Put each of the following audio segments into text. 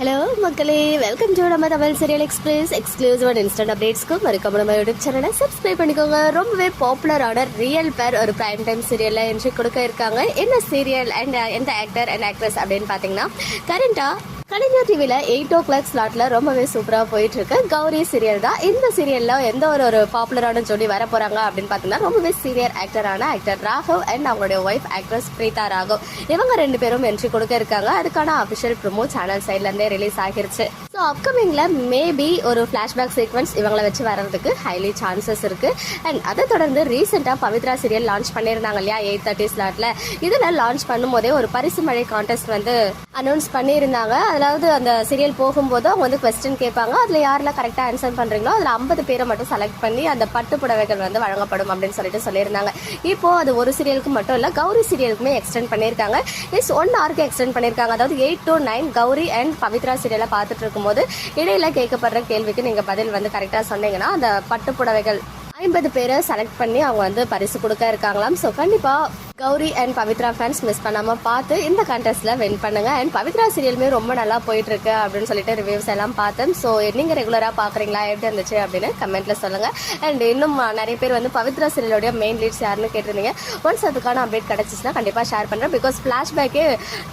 Hello மக்களே. Welcome to நம்ம Tamil serial express exclusive and instant அப்டேட்ஸ்க்கு மறக்காம நம்ம யூடியூப் சேனலை சப்ஸ்கிரைப் பண்ணிக்கோங்க. ரொம்பவே பாப்புலரான ரியல் பேர் ஒரு பிரைம் டைம் சீரியலில் என்று கொடுக்க இருக்காங்க. என்ன சீரியல் அண்ட் uh, எந்த ஆக்டர் அண்ட் ஆக்ட்ரஸ் அப்படின்னு பார்த்தீங்கன்னா கரண்டா கலைஞர் டிவியில் எயிட் ஓ கிளாக் ஸ்லாட்ல ரொம்பவே சூப்பராக போயிட்டு இருக்கு கௌரி சீரியல் தான். இந்த சீரியல்ல எந்த ஒரு ஒரு பாப்புலரான ஜோடி வர போறாங்க அப்படின்னு பார்த்தீங்கன்னா ரொம்பவே சீனியர் ஆக்டரான ஆக்டர் ராகவ் அண்ட் அவங்களுடைய ஒய்ஃப் ஆக்ட்ரஸ் பிரீதா ராகவ். இவங்க ரெண்டு பேரும் என்ட்ரி கொடுக்க இருக்காங்க. அதுக்கான அபிஷியல் ப்ரொமோ சேனல் சைட்ல இருந்தே ரிலீஸ் ஆகிருச்சு. ஸோ அப்கமிங்ல மேபி ஒரு ஃபிளாஷ்பேக் சீக்வன்ஸ் இவங்களை வச்சு வர்றதுக்கு ஹைலி சான்சஸ் இருக்கு. அண்ட் அதை தொடர்ந்து ரீசெண்டாக பவித்ரா சீரியல் லான்ச் பண்ணியிருந்தாங்க இல்லையா எயிட் தேர்ட்டி ஸ்லாட்ல இதில் லான்ச் பண்ணும்போதே ஒரு பரிசு மழை கான்டெஸ்ட் வந்து அனௌன்ஸ் பண்ணியிருந்தாங்க. அதாவது அந்த சீரியல் போகும்போது அவங்க வந்து கொஸ்டின் கேட்பாங்க. அதில் யாரெல்லாம் கரெக்டாக ஆன்சர் பண்ணுறீங்களோ அதில் ஐம்பது பேரை மட்டும் செலக்ட் பண்ணி அந்த பட்டு புடவைகள் வந்து வழங்கப்படும் அப்படின்னு சொல்லிட்டு சொல்லியிருந்தாங்க. இப்போது அது ஒரு சீரியலுக்கு மட்டும் இல்லை கௌரி சீரியலுக்குமே எக்ஸ்டெண்ட் பண்ணியிருக்காங்க. இஸ் ஒன் ஆர்க்கு எக்ஸ்டெண்ட் பண்ணியிருக்காங்க. அதாவது eight to nine Gowri and Pavithra சீரியலை பார்த்துட்டு இருக்கும்போது இடையில கேட்கப்படுற கேள்விக்கு நீங்கள் பதில் வந்து கரெக்டாக சொன்னீங்கன்னா அந்த பட்டு புடவைகள் ஐம்பது பேரை செலக்ட் பண்ணி அவங்க வந்து பரிசு கொடுக்க இருக்காங்களாம். ஸோ கண்டிப்பாக Gowri and Pavithra fans miss பண்ணாமல் பார்த்து இந்த கண்டெஸ்ட்ல வின் பண்ணுங்க. அண்ட் பவித்ரா சீரியலுமே ரொம்ப நல்லா போயிட்டுருக்கு அப்படின்னு சொல்லிட்டு ரிவ்யூஸ் எல்லாம் பார்த்தேன். ஸோ நீங்கள் ரெகுலராக பார்க்குறீங்களா? எப்படி இருந்துச்சு அப்படின்னு கமெண்ட்டில் சொல்லுங்கள் அண்ட் இன்னும் நிறைய பேர் வந்து பவித்ரா சீரியலோடைய மெயின் லீட்ஸ் யாருன்னு கேட்டிருந்தீங்க. ஒன்ஸ் அதுக்கான அப்டேட் கிடச்சிச்சுன்னா கண்டிப்பாக ஷேர் பண்ணுறேன் பிகாஸ் ஃப்ளாஷ்பேக்கே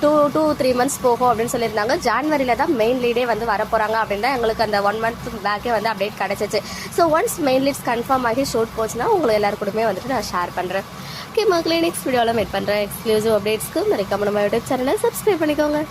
டூ டூ த்ரீ மந்த்ஸ் போகும் அப்படின்னு சொல்லியிருந்தாங்க. ஜான்வரியில் தான் மெயின் லீடே வந்து வரப்போகிறாங்க அப்படின்னு தான் எங்களுக்கு அந்த ஒன் மந்த் பேக்கே வந்து அப்டேட் கிடச்சிச்சு. So once main leads confirm ஆகி ஷூட் போச்சுன்னா உங்களை எல்லாரும் கூடமே வந்துட்டு நான் ஷேர் பண்ணுறேன் ஓகே மக்களே நெக்ஸ்ட் வீடியோவில் மீட் பண்ணுறேன் எக்ஸ்க்ளூசிவ் அப்டேட்ஸ்க்கு மறக்காம நம்ம யூடியூப் சேனலை சப்ஸ்கிரைப் பண்ணிக்கோங்க.